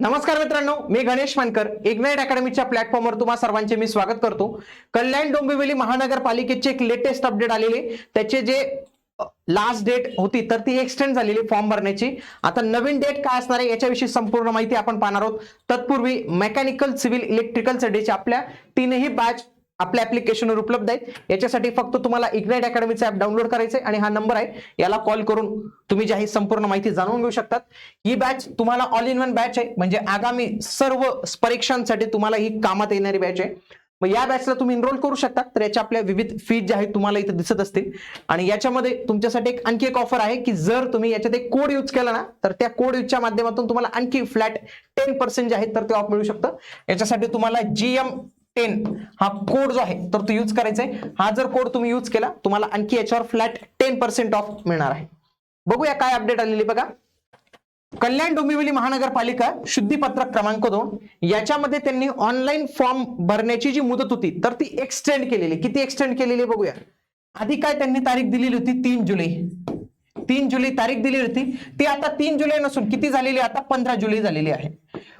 नमस्कार मित्रांनो मी गणेश मानकर. इग्नाइट अकॅडमीच्या प्लॅटफॉर्मवर तुम्हा सर्वांचे मी स्वागत करतो. कल्याण डोंबिवली महानगरपालिकेचे एक लेटेस्ट अपडेट आलेले त्याचे जे लास्ट डेट होती तर ती एक्सटेंड झालेली फॉर्म भरण्याची. आता नवीन डेट काय असणार आहे याच्याविषयी संपूर्ण माहिती आपण पाहणार आहोत. तत्पूर्वी मेकॅनिकल सिव्हिल इलेक्ट्रिकलसाठी आपल्या तीनही बॅच आपल्या ऍप्लिकेशनवर उपलब्ध आहेत. याच्यासाठी फक्त तुम्हाला इग्नाइट अकॅडमीचा ऍप डाउनलोड करायचं आहे आणि हा नंबर आहे. याला कॉल करून तुम्ही जी आहे संपूर्ण माहिती जाणून घेऊ शकतात. ही बॅच तुम्हाला ऑल इन वन बॅच आहे. म्हणजे आगामी सर्व परीक्षांसाठी तुम्हाला ही कामात येणारी बॅच आहे. मग या बॅचला तुम्ही इनरोल करू शकता. तर याच्या आपल्या विविध फीज ज्या आहेत तुम्हाला इथे दिसत असतील. आणि याच्यामध्ये तुमच्यासाठी एक आणखी एक ऑफर आहे की जर तुम्ही याच्यात एक कोड यूज केला ना तर त्या कोड यूजच्या माध्यमातून तुम्हाला आणखी फ्लॅट टेन पर्सेंट जे आहेत तर ते ऑफ मिळू शकतं. याच्यासाठी तुम्हाला जी एम टेन हा कोड जो आहे तर तो यूज करायचा आहे हा जर कोड तुम्ही यूज केला तुम्हाला आणखी याच्यावर फ्लॅट टेन पर्सेंट ऑफ मिळणार आहे. बघूया काय अपडेट आलेली बघा. कल्याण डोंबिवली महानगरपालिका शुद्धीपत्रक क्रमांक दोन. याच्यामध्ये त्यांनी ऑनलाईन फॉर्म भरण्याची जी मुदत होती तर ती एक्सटेंड केलेली. किती एक्सटेंड केलेली बघूया. आधी काय त्यांनी तारीख दिलेली होती? तीन जुलै. तीन जुलै तारीख दिली होती. ती आता तीन जुलै नसून किती झालेली? आता पंधरा जुलै झालेली आहे.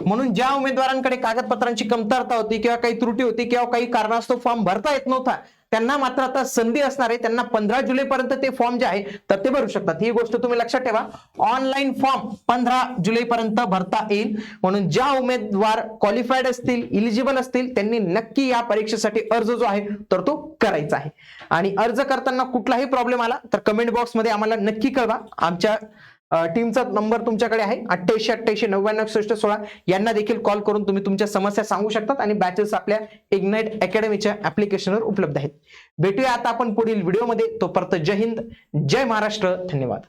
म्हणून ज्या उमेदवारांकडे कागदपत्रांची कमतरता होती किंवा काही त्रुटी होती किंवा काही कारणास्तव फॉर्म भरता येत नव्हता त्यांना मात्र आता संधी असणार आहे. त्यांना पंधरा जुलैपर्यंत ते फॉर्म जे आहे तर ते भरू शकतात. ही गोष्ट तुम्ही लक्षात ठेवा. ऑनलाईन फॉर्म पंधरा जुलैपर्यंत भरता येईल. म्हणून ज्या उमेदवार क्वालिफाईड असतील इलिजिबल असतील त्यांनी नक्की या परीक्षेसाठी अर्ज जो आहे तर तो करायचा आहे. आणि अर्ज करताना कुठलाही प्रॉब्लेम आला तर कमेंट बॉक्समध्ये आम्हाला नक्की कळवा. आमच्या टीमचा नंबर तुमच्याकडे आहे. अठ्ठ्याऐंशी अठ्ठ्याऐंशी नव्याण्णव एकसष्ट सोळा यांना देखील कॉल करून तुम्ही तुमच्या समस्या सांगू शकतात आणि बॅचेस आपल्या इग्नाइट अकॅडमीच्या ऍप्लिकेशनवर उपलब्ध आहेत. भेटूया आता आपण पुढील व्हिडिओमध्ये तोपर्यंत जय हिंद जय महाराष्ट्र. धन्यवाद.